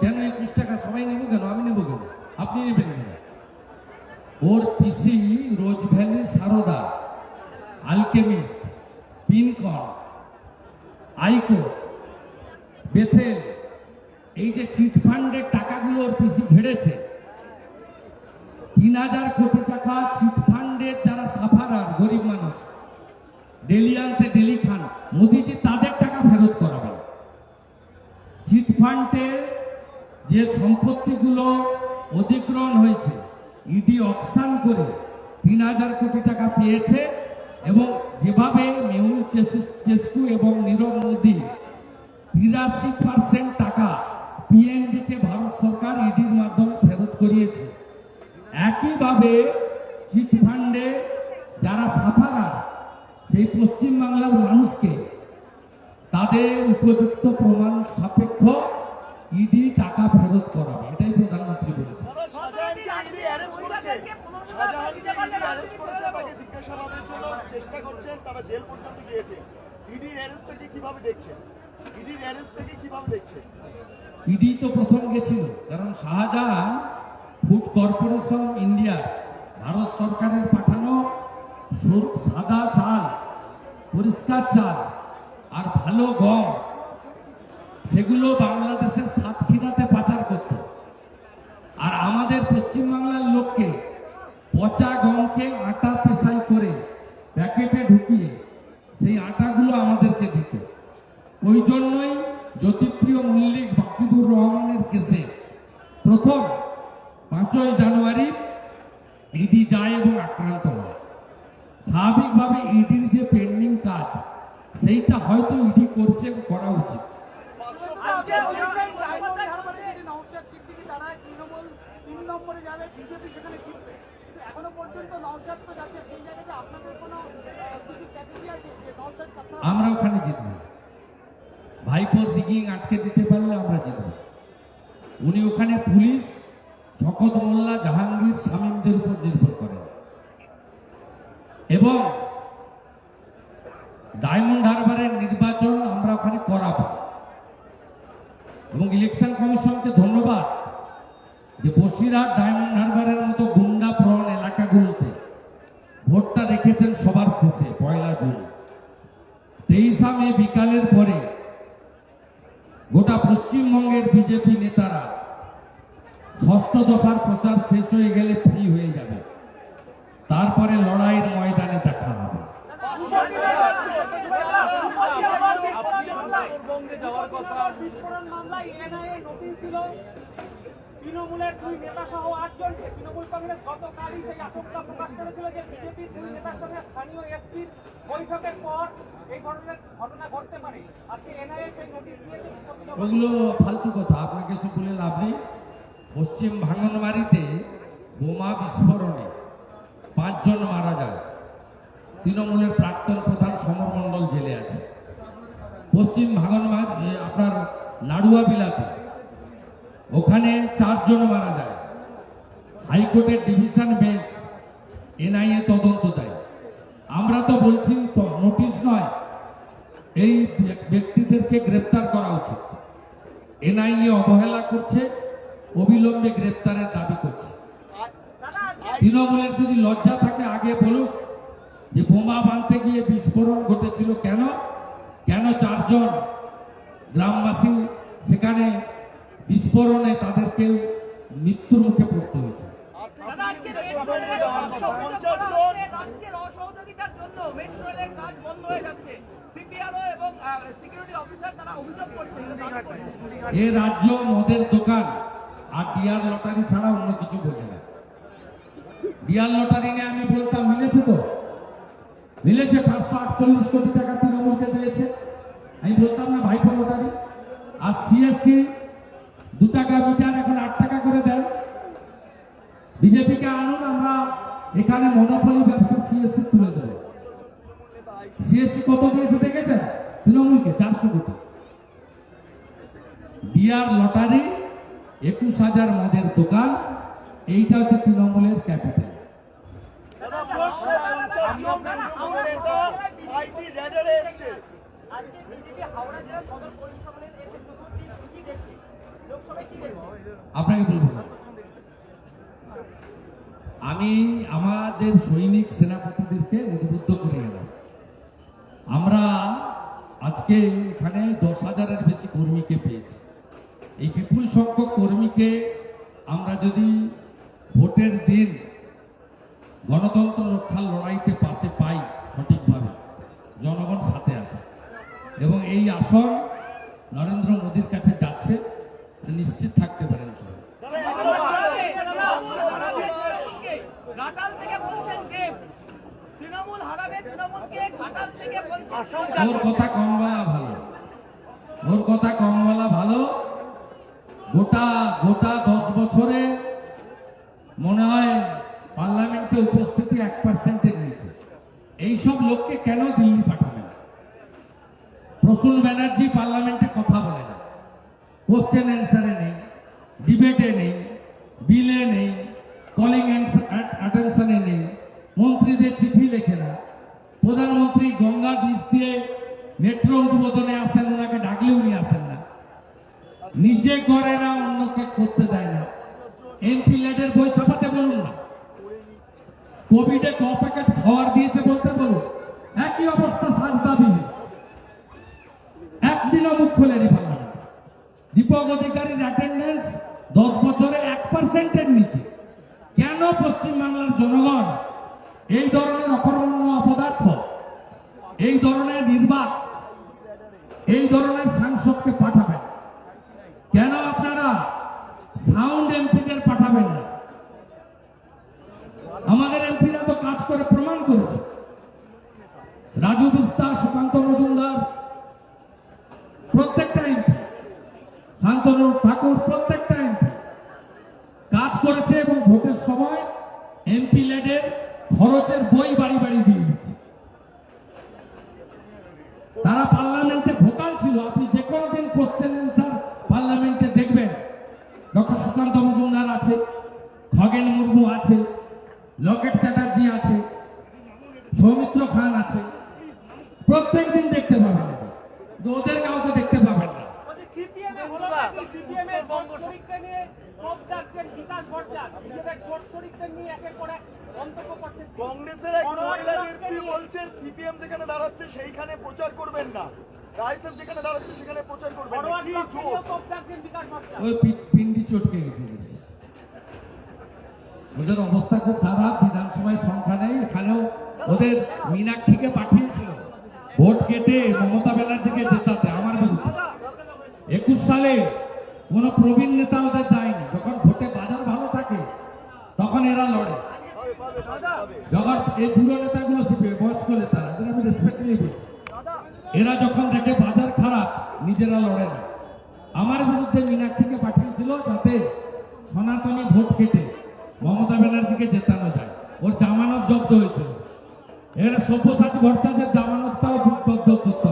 কেন একুশ টাকা সবাই নেব কেন? আমি নেব কেন? আপনি নেবেন কেন? ওর পিসি Rose Valley Saradha, Alchemist Pincon ICore, Bethel, এই যে চিট ফান্ডের টাকাগুলো ওর পিসি ঝেড়েছে, তিন হাজার কোটি টাকা চিট ফান্ডের যারা সাফারার, গরিব মানুষ ডেলি আনতে ডেলি খান মোদিজি তাদের টাকা ফেরত করাবেন চিট ফান্ডে যে সম্পত্তিগুলো অধিগ্রহণ হয়েছে ইডি অকশন করে তিন হাজার কোটি টাকা পেয়েছে এবং যেভাবে মেহুল চেসু- চেসকু এবং নীরব মোদী তিরাশি পার্সেন্ট টাকা পিএনডি কে ভারত সরকার ইডির মাধ্যমে ফেরত করিয়েছে। একইভাবে চিট ফান্ডে যারা সাফারার সেই পশ্চিমবাংলার মানুষকে তাদের উপযুক্ত প্রমাণ সাপেক্ষ ইডি টাকা ফেরত করাবে এটাই প্রধানমন্ত্রী বলেছে ইডি তো প্রথম গেছিল কারণ Shahjahan food corporation India Bharat সরকারের পাঠানো সাদা চাল পরিষ্কার চাল আর ভালো গম। সেগুলো বাংলাদেশের সাতক্ষীরাতে পাচার করত। আর আমাদের পশ্চিমবাংলার লোককে পচা গমকে আটা পেশাই করে প্যাকেটে ঢুকিয়ে সেই আটাগুলো আমাদেরকে দিত। ওই জন্যই জ্যোতিপ্রিয় মল্লিক বাকিবুর রহমানের কেসে প্রথম পাঁচই জানুয়ারি ইডি যায় এবং আক্রান্ত হয়। স্বাভাবিকভাবে ইডির যে পেন্ডিং কাজ, সেইটা হয়তো ইডি করছে করা উচিত। আমরা ওখানে জিতব। ভাইপোর দিঘি আটকে দিতে পারলে আমরা জিতব। উনি ওখানে পুলিশ শকত মোল্লা জাহাঙ্গীর শামীমদের উপর নির্ভর করেন। এবং ডায়মন্ড হারবারের নির্বাচন আমরা ওখানে করাবো এবং ইলেকশন কমিশনকে ধন্যবাদ যে বসিরহাট ডায়মন্ড হারবারের মতো গুন্ডা প্রবণ এলাকাগুলোতে ভোটটা রেখেছেন সবার শেষে পয়লা জুন তেইশা মে বিকালের পরে গোটা পশ্চিমবঙ্গের বিজেপি নেতারা ষষ্ঠ দফার প্রচার শেষ হয়ে গেলে ফ্রি হয়ে যাবে তারপরে লড়াইয়ের ময়দানে দেখা হবে যাওয়ার কথা বিস্ফোরণ এনআইএ নোটিশ দিল তৃণমূলের দুই নেতা সহ আটজনকে তৃণমূল কংগ্রেস গতকালই সেই আশঙ্কা প্রকাশ করেছিল যে বিজেপির দুই নেতার সঙ্গে স্থানীয় এসপির বৈঠকের পর এই ধরনের ঘটনা ঘটতে পারে। আজকে এনআইএ সেই নোটিশ দিয়েছে ওগুলো ফালতু কথা, আপনাকে সব বলে লাভ নেই। পশ্চিম ভাঙনবাড়িতে বোমা বিস্ফোরণে পাঁচজন মারা যায় তৃণমূলের প্রাক্তন প্রধান সমর মণ্ডল জেলে আছে। পশ্চিম ভাঙনবাড়ি আপনার নাড়ুয়া বিলাতে ওখানে চারজন মারা যায়। হাইকোর্টের ডিভিশন বেঞ্চ, এনআইএ তদন্ত দেয়। আমরা তো বলছি নোটিশ নয়, এই ব্যক্তিদেরকে গ্রেপ্তার করা উচিত। এনআইএ অবহেলা করছে, অবিলম্বে গ্রেপ্তারের দাবি করছে। তৃণমূলের যদি লজ্জা থাকে, আগে বলুক যে বোমা বাঁধতে গিয়ে বিস্ফোরণ ঘটেছিল কেন? কেন চারজন গ্রামবাসী সেখানে বিস্ফোরণে তাদেরকে মৃত্যুর মুখে পড়তে হয়েছে। হয়ে। এ রাজ্য মদের দোকান আর ডিয়ার লটারি ছাড়া অন্য কিছু বোঝে না। ডিয়ার লটারি নিয়ে আমি বলতাম মিলেছে তো? মিলেছে পাঁচশো আটচল্লিশ কোটি টাকা তৃণমূলকে দিয়েছে। আমি বলতাম না ভাইপো লটারি? আর সিএসসি টাকা মিটার এখন আট টাকা করে দেন। বিজেপিকে আনুন, আমরা এখানে মনোপলি ব্যবসা সিএসসি তুলে দেবো। সিএসসি কত দিয়েছে দেখেছেন? তৃণমূলকে চারশো কোটি। ডিয়ার লটারি, একুশ হাজার মদের দোকান, এইটা হচ্ছে তৃণমূলের ক্যাপিটাল। আজকে বিজেপি হাওড়া জেলা সদর আপনাকে বলব আমি আমাদের সৈনিক সেনাপতিদেরকে উদ্বুদ্ধ করে গেলাম আমরা আজকে এখানে দশ হাজারের বেশি কর্মীকে পেয়েছি। এই বিপুল সংখ্যক কর্মীকে আমরা যদি ভোটের দিন গণতন্ত্র রক্ষার লড়াইতে পাশে পাই সঠিকভাবে, জনগণ সাথে আছে। এবং এই আসন নরেন্দ্র মোদীর কাছে যাচ্ছে নিশ্চিত থাকতে পারেন সবাই ঘাটাল থেকে বলছেন দেব তৃণমূল হারাবে তৃণমূলকে ঘাটাল থেকে বলছেন ওর কথা কম বলা ভালো। ওর কথা কম বলা ভালো। গোটা গোটা দশ বছরে মনে হয় পার্লামেন্টে উপস্থিতি এক পার্সেন্টের নিচে এইসব লোককে কেন দিল্লি পাঠাবেন? প্রসূন ব্যানার্জি পার্লামেন্টে কথা বলে না। কোশ্চেন অ্যান্সারে নেই ডিবেটে নেই বিলে নেই কলিং অ্যাটেনশনে নেই। মন্ত্রীদের চিঠি লেখে না প্রধানমন্ত্রী গঙ্গা ব্রিজ দিয়ে মেট্রো উদ্বোধনে আসেন ওনাকে ডাকলে উনি আসেন না। নিজে করে না, অন্যকে করতে দেয় না। এমপি লেডের বই ছাপাতে বলুন না। কোভিডে ক প্যাকেট খাওয়ার দিয়েছে বলতে বলুন। একই অবস্থা সাজদা বিলে একদিনও মুখ খোলেনি পার্লামেন্ট দীপক অধিকারীর অ্যাটেন্ডেন্স দশ বছরে এক পার্সেন্টের নিচে। কেন পশ্চিমবাংলার জনগণ এই ধরনের অকর্মণ্য অপদার্থ, এই ধরনের নির্বাক এই ধরনের সাংসদকে পাঠাবেন। কেন আপনারা সাউন্ড এমপিদের পাঠাবেন না? আমাদের এমপিরা তো কাজ করে প্রমাণ করেছে। রাজু বিস্তা, সুকান্ত মজুমদার, প্রত্যেকটা এমপি, শান্তনু ঠাকুর, প্রত্যেকটা এমপি কাজ করেছে এবং ভোটের সময় এমপি লেডের খরচের বই বাড়ি বাড়ি দিয়ে দিচ্ছে তারা পার্লামেন্টে ভোকাল ছিল আপনি যে কোনো দিন কোশ্চেন অ্যান্সার পার্লামেন্টে দেখবেন ডক্টর সুকান্ত মজুমদার আছে খগেন মুর্মু আছে লকেট চ্যাটার্জি আছে সৌমিত্র খান আছে। প্রত্যেক দিন দেখতে পাবেন ওদের কাউকে দেখতে পাবেন না। কংগ্রেসের এক মহিলা নেত্রী বলছেন সিপিএম যেখানে দাঁড়াচ্ছে সেইখানে প্রচার করবেন না। যেখানে দাঁড়াচ্ছে সেখানে প্রচার করবেন ওই পিন্ডি চটকে গেছে। ওদের অবস্থা খুব খারাপ। বিধানসভায় সংখ্যা নেই। এখানেও ওদের মীনাক্ষীকে পাঠিয়েছিল। ভোট কেটে মমতা ব্যানার্জিকে জেতাতে, আমার বিরুদ্ধে। একুশ সালে কোন প্রবীণ নেতা ওদের যায়নি। যখন ভোটে বাজার ভালো থাকে, তখন এরা লড়ে। যখন এই বুড়ো নেতাগুলো শিখবে বয়স্ক নেতারা এদের আমি রেসপেক্ট দিয়ে বলছি। এরা যখন দেখে বাজার খারাপ, নিজেরা লড়ে না। আমার বিরুদ্ধে মীনাক্ষীকে পাঠিয়েছিল যাতে সনাতনী ভোট কেটে মমতা ব্যানার্জিকে জেতানো যায়। ওর জামানত জব্দ হয়েছে। এর সব্যসাচী ভট্টাচার্যের জামানত পাওয়া জব্দ করতে